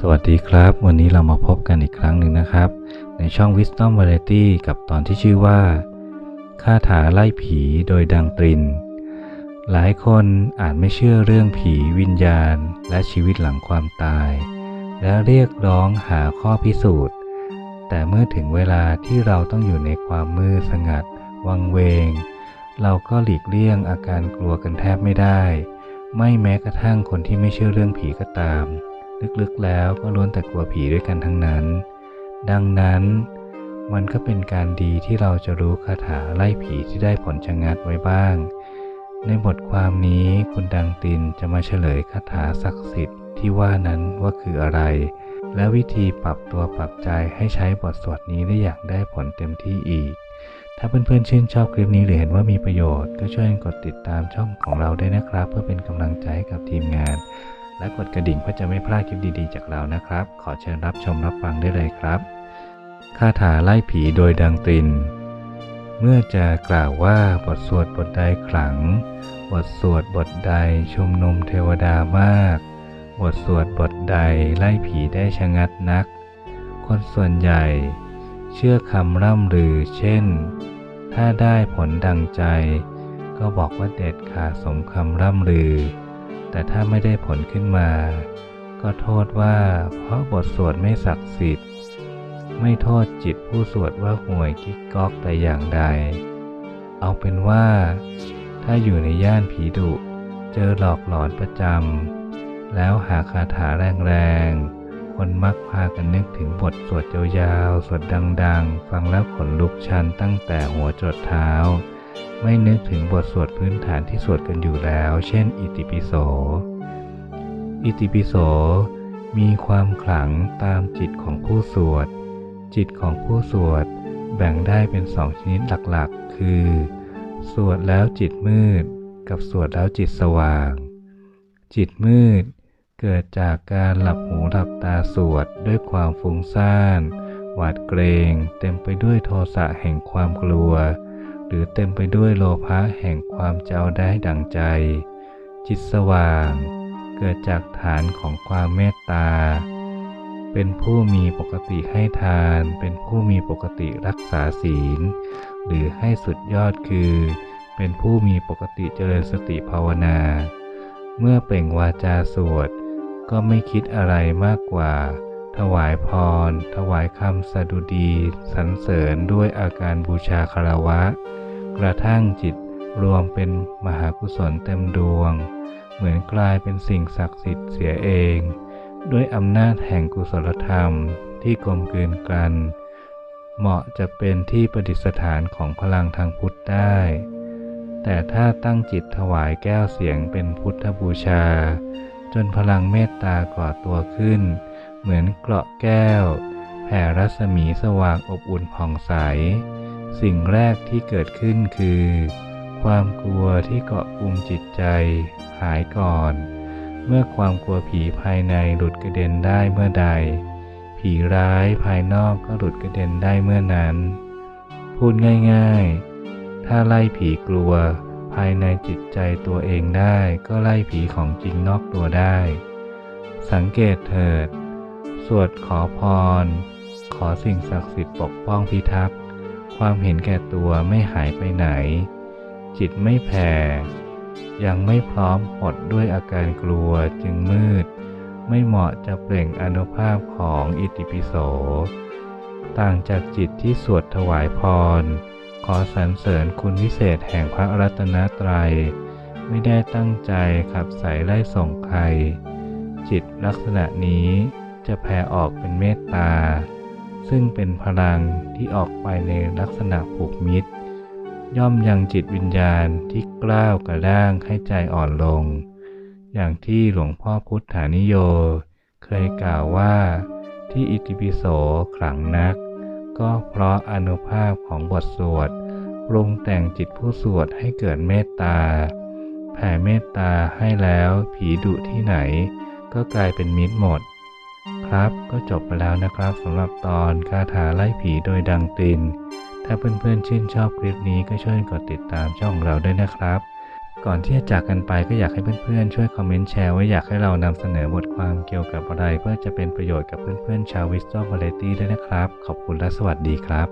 สวัสดีครับ วันนี้เรามาพบกันอีกครั้งหนึ่งนะครับ ในช่อง Wisdom Variety กับตอนที่ชื่อว่าคาถาไล่ผีโดยดังตริน หลายคนอาจไม่เชื่อเรื่องผีวิญญาณ และชีวิตหลังความตาย และเรียกร้องหาข้อพิสูจน์ แต่เมื่อถึงเวลาที่เราต้องอยู่ในความมืดสงัด วังเวง เราก็หลีกเลี่ยงอาการกลัวกันแทบไม่ได้ ไม่แม้กระทั่งคนที่ไม่เชื่อเรื่องผีก็ตาม ลึกๆแล้วก็ล้วนแต่กลัวผีด้วยกันทั้งนั้น ดังนั้น มันก็เป็นการดีที่เราจะรู้คาถาไล่ผีที่ได้ผลชะงัดไว้บ้าง ในบทความนี้คุณดังตินจะมาเฉลยคาถาศักดิ์สิทธิ์ที่ว่านั้นว่าคืออะไร และวิธีปรับตัวปรับใจให้ใช้บทสวดนี้ได้อย่างได้ผลเต็มที่อีก ถ้าเพื่อนๆชื่นชอบคลิปนี้หรือเห็นว่ามีประโยชน์ ก็ช่วยกดติดตามช่องของเราได้นะครับ เพื่อเป็นกำลังใจให้กับทีมงาน และกดกระดิ่งเพื่อจะไม่พลาดคลิปดีๆ จากเรานะครับ ขอเชิญรับชมรับฟังได้เลยครับ คาถาไล่ผีโดยดังตริน เมื่อจะกล่าวว่าบทสวดบทใดขลัง บทสวดบทใดชุมนุมเทวดามาก บทสวดบทใดไล่ผีได้ชะงัดนัก คนส่วนใหญ่ เชื่อคำร่ำลือ เช่น ถ้าได้ผลดังใจ ก็บอกว่าเด็ดขาดสมคำร่ำลือ แต่ถ้าไม่ได้ผลขึ้นมา ก็โทษว่าเพราะบทสวดไม่ศักดิ์สิทธิ์ ไม่โทษจิตผู้สวดว่าห่วยกิ๊กก๊อกแต่อย่างใด เอาเป็นว่า ถ้าอยู่ในย่านผีดุ เจอหลอกหลอนประจำ แล้วหาคาถาแรงๆ คนมักพากันนึกถึงบทสวดยาวๆ สวดดังๆ ฟังแล้วขนลุกชันตั้งแต่หัวจดเท้า ไม่นึกถึงบทสวดพื้นฐานที่สวดกันอยู่แล้ว เช่น อิติปิโส อิติปิโส มีความขลังตามจิตของผู้สวด จิตของผู้สวดแบ่งได้เป็นสองชนิดหลักๆ คือ สวดแล้วจิตมืด กับสวดแล้วจิตสว่าง จิตมืด เกิดจากการหลับหูหลับตาสวดด้วยความฟุ้งซ่าน หวาดเกรง เต็มไปด้วยโทสะแห่งความกลัว หรือเต็มไปด้วยโลภะแห่งความเจ้าได้ดังใจ จิตสว่าง เกิดจากฐานของความเมตตา เป็นผู้มีปกติให้ทาน เป็นผู้มีปกติรักษาศีล หรือให้สุดยอดคือ เป็นผู้มีปกติเจริญสติภาวนา เมื่อเปล่งวาจาสวด ก็ไม่คิดอะไรมากกว่า ถวายพร ถวายคำสดุดีสรรเสริญด้วยอาการบูชาคารวะ กระทั่งจิตรวมเป็นมหากุศลเต็มดวง เหมือนกลายเป็นสิ่งศักดิ์สิทธิ์เสียเอง ด้วยอำนาจแห่งกุศลธรรมที่กลมกลืนกัน เหมาะจะเป็นที่ประดิษฐานของพลังทางพุทธได้ แต่ถ้าตั้งจิตถวายแก้วเสียงเป็นพุทธบูชา จนพลังเมตตาก่อตัวขึ้น เหมือนเกราะแก้ว แผ่รัศมีสว่างอบอุ่นผ่องใส สิ่งแรกที่เกิดขึ้นคือ ความกลัวที่เกาะกลุ่มจิตใจ หายก่อน เมื่อความกลัวผีภายในหลุดกระเด็นได้เมื่อใด ผีร้ายภายนอกก็หลุดกระเด็นได้เมื่อนั้น พูดง่ายๆ ถ้าไล่ผีกลัวภายในจิตใจตัวเองได้ก็ไล่ผีของจริงนอกตัวได้ สังเกตเถิด สวดขอพร ขอสิ่งศักดิ์สิทธิ์ปกป้องพิทักษ์ ความเห็นแก่ตัวไม่หายไปไหน จิตไม่แผ่ ยังไม่พร้อมหดด้วยอาการกลัวจึงมืด ไม่เหมาะจะเปล่งอนุภาพของอิติปิโส ต่างจากจิตที่สวดถวายพร ขอสรรเสริญคุณวิเศษแห่งพระรัตนตรัย ไม่ได้ตั้งใจขับใส่ไล่ส่งใคร จิตลักษณะนี้ จะแผ่ออกเป็นเมตตา ซึ่งเป็นพลังที่ออกไปในลักษณะผูกมิตร ย่อมยังจิตวิญญาณที่กล้าวกระด้างให้ใจอ่อนลง อย่างที่หลวงพ่อพุทธานิโย เคยกล่าวว่าที่อิติปิโสขลังนัก ก็เพราะอนุภาพของบทสวดปรุงแต่งจิตผู้สวดให้เกิดเมตตา แผ่เมตตาให้แล้วผีดุที่ไหน ก็กลายเป็นมิตรหมด ครับ ก็จบไปแล้วนะครับสำหรับตอนคาถาไล่ผีโดยดังติน ถ้าเพื่อนๆชื่นชอบคลิปนี้ก็ช่วยกดติดตามช่องเราด้วยนะครับ ก่อนที่จะจากกันไปก็อยากให้เพื่อนๆช่วยคอมเมนต์แชร์ไว้อยากให้เรานำเสนอบทความเกี่ยวกับอะไร เพื่อจะเป็นประโยชน์กับเพื่อนๆชาว Wisdom Variety ด้วยนะครับ ขอบคุณและสวัสดีครับ